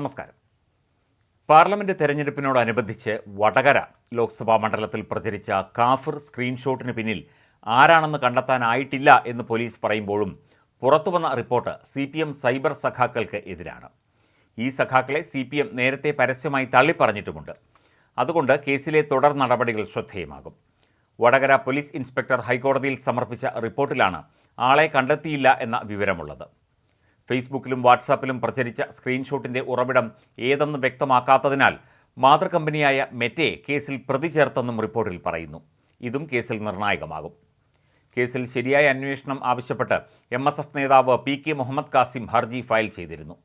നമസ്കാരം. പാർലമെന്റ് തെരഞ്ഞെടുപ്പിനോടനുബന്ധിച്ച് വടകര ലോക്സഭാ മണ്ഡലത്തിൽ പ്രചരിച്ച കാഫിർ സ്ക്രീൻഷോട്ടിന് പിന്നിൽ ആരാണെന്ന് കണ്ടെത്താനായിട്ടില്ല എന്ന് പോലീസ് പറയുമ്പോഴും പുറത്തുവന്ന report C P M cyber സഖാക്കൾക്ക് എതിരാണ്. ഈ സഖാക്കളെ സി പി എം നേരത്തെ പരസ്യമായി തള്ളിപ്പറഞ്ഞിട്ടുമുണ്ട്. അതുകൊണ്ട് കേസിലെ തുടർ നടപടികൾ ശ്രദ്ധേയമാകും. വടകര പോലീസ് ഇൻസ്പെക്ടർ ഹൈക്കോടതിയിൽ സമർപ്പിച്ച റിപ്പോർട്ടിലാണ് ആളെ കണ്ടെത്തിയില്ല എന്ന വിവരമുള്ളത്. ഫേസ്ബുക്കിലും വാട്സാപ്പിലും പ്രചരിച്ച സ്ക്രീൻഷോട്ടിന്റെ ഉറവിടം ഏതെന്ന് വ്യക്തമാക്കാത്തതിനാൽ മാതൃകമ്പനിയായ മെറ്റയെ കേസിൽ പ്രതി ചേർത്തെന്നും റിപ്പോർട്ടിൽ പറയുന്നു. ഇതും കേസിൽ നിർണായകമാകും. കേസിൽ ശരിയായ അന്വേഷണം ആവശ്യപ്പെട്ട് എം എസ് എഫ് നേതാവ് പി കെ മുഹമ്മദ് കാസിം ഹർജി ഫയൽ ചെയ്തിരുന്നു.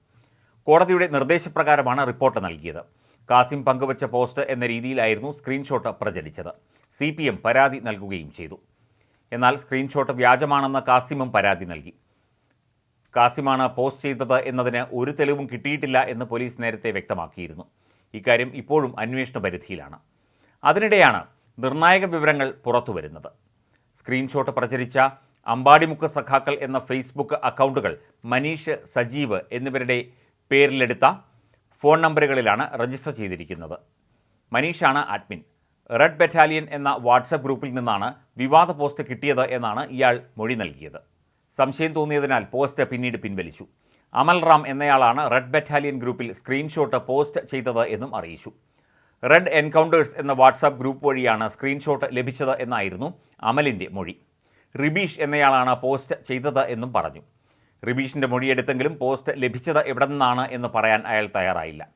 കോടതിയുടെ നിർദ്ദേശപ്രകാരമാണ് റിപ്പോർട്ട് നൽകിയത്. കാസിം പങ്കുവച്ച പോസ്റ്റ് എന്ന രീതിയിലായിരുന്നു സ്ക്രീൻഷോട്ട് പ്രചരിച്ചത്. സി പരാതി നൽകുകയും ചെയ്തു. എന്നാൽ സ്ക്രീൻഷോട്ട് വ്യാജമാണെന്ന് കാസിമും പരാതി നൽകി. കാസിമാണ് പോസ്റ്റ് ചെയ്തത് എന്നതിന് ഒരു തെളിവും കിട്ടിയിട്ടില്ല എന്ന് പോലീസ് നേരത്തെ വ്യക്തമാക്കിയിരുന്നു. ഇക്കാര്യം ഇപ്പോഴും അന്വേഷണ പരിധിയിലാണ്. അതിനിടെയാണ് നിർണായക വിവരങ്ങൾ പുറത്തുവരുന്നത് സ്ക്രീൻഷോട്ട് പ്രചരിച്ച അമ്പാടിമുഖ സഖാക്കൾ എന്ന ഫേസ്ബുക്ക് അക്കൗണ്ടുകൾ മനീഷ് സജീവ് എന്നിവരുടെ പേരിലെടുത്ത ഫോൺ നമ്പറുകളിലാണ് രജിസ്റ്റർ ചെയ്തിരിക്കുന്നത്. മനീഷാണ് അഡ്മിൻ. റെഡ് ബറ്റാലിയൻ എന്ന വാട്സപ്പ് ഗ്രൂപ്പിൽ നിന്നാണ് വിവാദ പോസ്റ്റ് കിട്ടിയത് എന്നാണ് ഇയാൾ മൊഴി നൽകിയത്. സംശയം തോന്നിയതിനാൽ പോസ്റ്റ് പിന്നീട് പിൻവലിച്ചു. അമൽ റാം എന്നയാളാണ് റെഡ് ബറ്റാലിയൻ ഗ്രൂപ്പിൽ സ്ക്രീൻഷോട്ട് പോസ്റ്റ് ചെയ്തത് എന്നും അറിയിച്ചു. റെഡ് എൻകൗണ്ടേഴ്സ് എന്ന വാട്സാപ്പ് ഗ്രൂപ്പ് വഴിയാണ് സ്ക്രീൻഷോട്ട് ലഭിച്ചത് എന്നായിരുന്നു അമലിന്റെ മൊഴി. റിബീഷ് എന്നയാളാണ് പോസ്റ്റ് ചെയ്തത് എന്നും പറഞ്ഞു. റിബീഷിന്റെ മൊഴിയെടുത്തെങ്കിലും പോസ്റ്റ് ലഭിച്ചത് എവിടെ നിന്നാണ് എന്ന് പറയാൻ അയാൾ തയ്യാറായില്ല.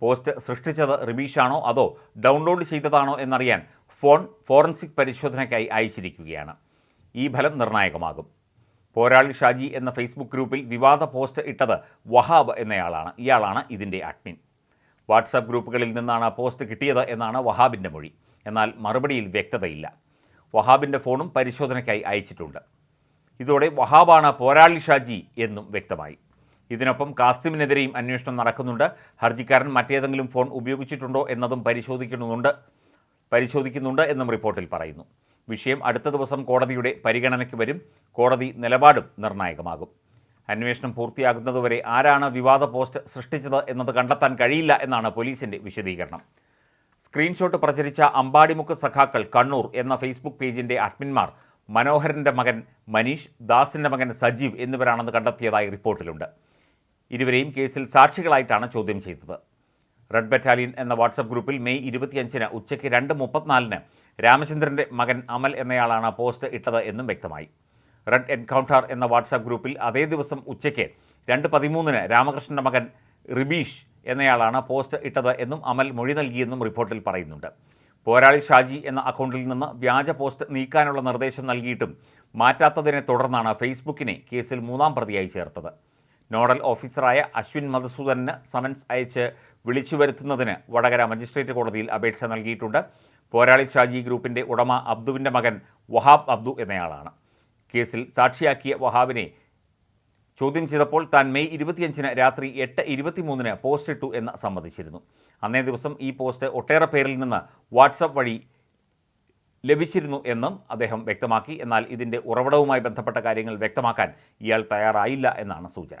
പോസ്റ്റ് സൃഷ്ടിച്ചത് റിബീഷാണോ അതോ ഡൗൺലോഡ് ചെയ്തതാണോ എന്നറിയാൻ ഫോൺ ഫോറൻസിക് പരിശോധനയ്ക്കായി അയച്ചിരിക്കുകയാണ്. ഈ ഫലം നിർണായകമാകും. പോരാളി ഷാജി എന്ന ഫേസ്ബുക്ക് ഗ്രൂപ്പിൽ വിവാദ പോസ്റ്റ് ഇട്ടത് വഹാബ് എന്നയാളാണ്. ഇയാളാണ് ഇതിന്റെ അഡ്മിൻ വാട്സാപ്പ് ഗ്രൂപ്പുകളിൽ നിന്നാണ് പോസ്റ്റ് കിട്ടിയത് എന്നാണ് വഹാബിന്റെ മൊഴി. എന്നാൽ മറുപടിയിൽ വ്യക്തതയില്ല. വഹാബിന്റെ ഫോണും പരിശോധനയ്ക്കായി അയച്ചിട്ടുണ്ട്. ഇതോടെ വഹാബാണ് പോരാളി ഷാജി എന്നും വ്യക്തമായി. ഇതിനൊപ്പം കാസിമിനെതിരെയും അന്വേഷണം നടക്കുന്നുണ്ട്. ഹർജിക്കാരൻ മറ്റേതെങ്കിലും ഫോൺ ഉപയോഗിച്ചിട്ടുണ്ടോ എന്നതും പരിശോധിക്കുന്നുണ്ട്. പരിശോധിക്കുന്നുണ്ട് എന്നും റിപ്പോർട്ടിൽ പറയുന്നു. വിഷയം അടുത്ത ദിവസം കോടതിയുടെ പരിഗണനയ്ക്ക് വരും. കോടതി നിലപാടും നിർണായകമാകും. അന്വേഷണം പൂർത്തിയാകുന്നതുവരെ ആരാണ് വിവാദ പോസ്റ്റ് സൃഷ്ടിച്ചത് എന്നത് കണ്ടെത്താൻ കഴിയില്ല എന്നാണ് പോലീസിന്റെ വിശദീകരണം. സ്ക്രീൻഷോട്ട് പ്രചരിച്ച അമ്പാടിമുക്ക് സഖാക്കൾ കണ്ണൂർ എന്ന ഫേസ്ബുക്ക് പേജിന്റെ അഡ്മിന്മാർ മനോഹരന്റെ മകൻ മനീഷ് ദാസിന്റെ മകൻ സജീവ് എന്നിവരാണെന്ന് കണ്ടെത്തിയതായി റിപ്പോർട്ടിലുണ്ട്. ഇരുവരെയും കേസിൽ സാക്ഷികളായിട്ടാണ് ചോദ്യം ചെയ്തത്. റെഡ് ബറ്റാലിയൻ എന്ന വാട്സപ്പ് ഗ്രൂപ്പിൽ മെയ് ഇരുപത്തിയഞ്ചിന് ഉച്ചയ്ക്ക് രണ്ട് മുപ്പത്തിനാലിന് രാമചന്ദ്രന്റെ മകൻ അമൽ എന്നയാളാണ് പോസ്റ്റ് ഇട്ടത് എന്നും വ്യക്തമായി. റെഡ് എൻകൗണ്ടർ എന്ന വാട്സാപ്പ് ഗ്രൂപ്പിൽ അതേ ദിവസം ഉച്ചയ്ക്ക് രണ്ട് പതിമൂന്നിന് രാമകൃഷ്ണന്റെ മകൻ റിബീഷ് എന്നയാളാണ് പോസ്റ്റ് ഇട്ടത് എന്നും അമൽ മൊഴി നൽകിയെന്നും റിപ്പോർട്ടിൽ പറയുന്നുണ്ട്. പോരാളി ഷാജി എന്ന അക്കൗണ്ടിൽ നിന്ന് വ്യാജ പോസ്റ്റ് നീക്കാനുള്ള നിർദ്ദേശം നൽകിയിട്ടും മാറ്റാത്തതിനെ തുടർന്നാണ് ഫേസ്ബുക്കിനെ കേസിൽ മൂന്നാം പ്രതിയായി ചേർത്തത്. നോഡൽ ഓഫീസറായ അശ്വിൻ മധുസൂദനന് സമൻസ് അയച്ച് വിളിച്ചു വരുത്തുന്നതിന് വടകര മജിസ്ട്രേറ്റ് കോടതിയിൽ അപേക്ഷ നൽകിയിട്ടുണ്ട്. പോരാളി ഷാജി ഗ്രൂപ്പിന്റെ ഉടമ അബ്ദുവിന്റെ മകൻ വഹാബ് അബ്ദു എന്നയാളാണ്. കേസിൽ സാക്ഷിയാക്കിയ വഹാബിനെ ചോദ്യം ചെയ്തപ്പോൾ താൻ മെയ് ഇരുപത്തിയഞ്ചിന് രാത്രി എട്ട് ഇരുപത്തിമൂന്നിന് പോസ്റ്റ് ഇട്ടു എന്ന് സമ്മതിച്ചിരുന്നു. അന്നേ ദിവസം ഈ പോസ്റ്റ് ഒട്ടേറെ പേരിൽ നിന്ന് വാട്സപ്പ് വഴി ലഭിച്ചിരുന്നു എന്നും അദ്ദേഹം വ്യക്തമാക്കി. എന്നാൽ ഇതിന്റെ ഉറവിടവുമായി ബന്ധപ്പെട്ട കാര്യങ്ങൾ വ്യക്തമാക്കാൻ ഇയാൾ തയ്യാറായില്ല എന്നാണ് സൂചന.